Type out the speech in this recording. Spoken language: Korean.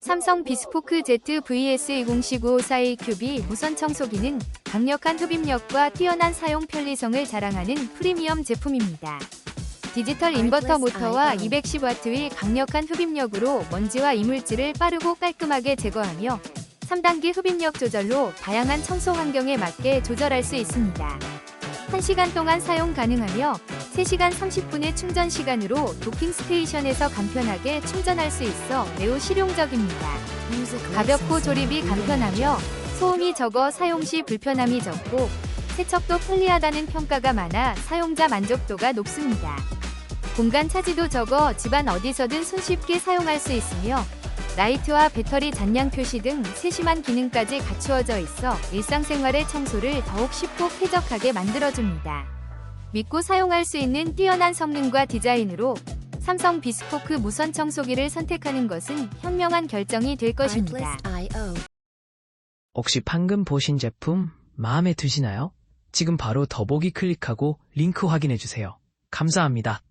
삼성 비스포크 Z VS2015 큐비 무선 청소기는 강력한 흡입력과 뛰어난 사용 편리성을 자랑하는 프리미엄 제품입니다. 디지털 인버터 모터와 210W의 강력한 흡입력으로 먼지와 이물질을 빠르고 깔끔하게 제거하며 3단계 흡입력 조절로 다양한 청소 환경에 맞게 조절할 수 있습니다. 1시간 동안 사용 가능하며 3시간 30분의 충전 시간으로 도킹 스테이션에서 간편하게 충전할 수 있어 매우 실용적입니다. 가볍고 조립이 간편하며 소음이 적어 사용 시 불편함이 적고 세척도 편리하다는 평가가 많아 사용자 만족도가 높습니다. 공간 차지도 적어 집안 어디서든 손쉽게 사용할 수 있으며 라이트와 배터리 잔량 표시 등 세심한 기능까지 갖추어져 있어 일상생활의 청소를 더욱 쉽고 쾌적하게 만들어줍니다. 믿고 사용할 수 있는 뛰어난 성능과 디자인으로 삼성 비스포크 무선 청소기를 선택하는 것은 현명한 결정이 될 것입니다. 혹시 방금 보신 제품 마음에 드시나요? 지금 바로 더보기 클릭하고 링크 확인해주세요. 감사합니다.